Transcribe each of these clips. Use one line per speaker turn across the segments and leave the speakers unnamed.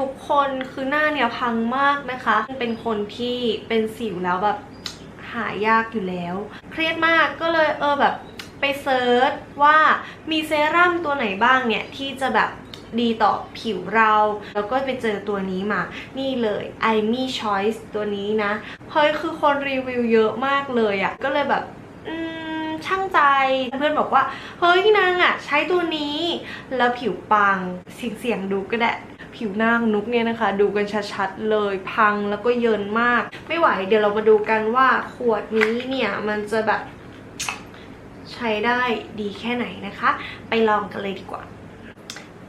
ทุกคนคือหน้าเนี่ยพังมากนะคะ เป็นคนที่เป็นสิวแล้วแบบหายากอยู่แล้ว เครียดมากก็เลยเออแบบไปเซิร์ชว่ามีเซรั่มตัวไหนบ้างเนี่ย ที่จะแบบดีต่อผิวเรา แล้วก็ไปเจอตัวนี้มา นี่เลย i m e Choice ตัวนี้นะเฮ้ยคือคนรีวิวเยอะมากเลยอะ่ะ ก็เลยแบบช่างใจเพื่อนบอกว่า เฮ้ยนางอะ่ะ ใช้ตัวนี้ แล้วผิวปังเสียงเสียงๆดูก็ได้ ผิวหน้าของนุกเนี่ยนะคะ ดูกันชัดๆเลยพังแล้วก็เยินมาก ไม่ไหวเดี๋ยวเรามาดูกันว่าขวดนี้เนี่ยมันจะแบบใช้ได้ดีแค่ไหนนะคะ ไปลองกันเลยดีกว่า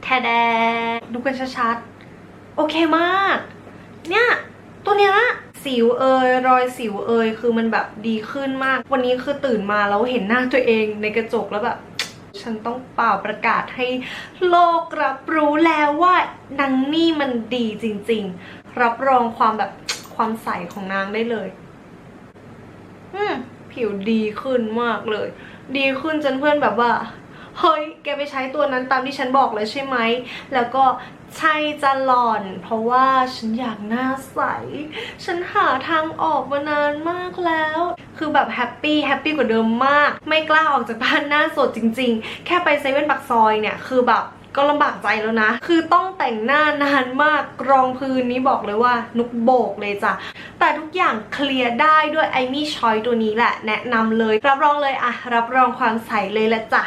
แทแดดูกันชัดๆ โอเคมาก เนี่ย ตัวเนี้ยสิวเอยรอยสิวเอยคือมันแบบดีขึ้นมาก วันนี้คือตื่นมาแล้วเห็นหน้าตัวเองในกระจกแล้วแบบ ฉันต้องเป่าประกาศให้โลกรับรู้แล้วว่านางนี่มันดีจริง ๆ รับรองความแบบความใสของนางได้เลย อืมผิวดีขึ้นมากเลย ดีขึ้นจนเพื่อนแบบว่า เฮ้ย แกไปใช้ตัวนั้นตามที่ฉันบอกเลยใช่ไหม แล้วก็ใช่จะหล่อน เพราะว่าฉันอยากหน้าใส ฉันหาทางออกมานานมากแล้ว คือแบบแฮปปี้แฮปปี้กว่าเดิมมาก ไม่กล้าออกจากบ้านหน้าสดจริง ๆ แค่ไปเซเว่นปักซอยเนี่ยคือแบบก็ลำบากใจแล้วนะ คือต้องแต่งหน้านานมาก รองพื้นนี้บอกเลยว่า นุกโบกเลยจ้ะ แต่ทุกอย่างเคลียร์ได้ด้วยไอมี่ชอยตัวนี้แหละ แนะนำเลย รับรองเลยอะรับรองความใสเลยละจ้ะ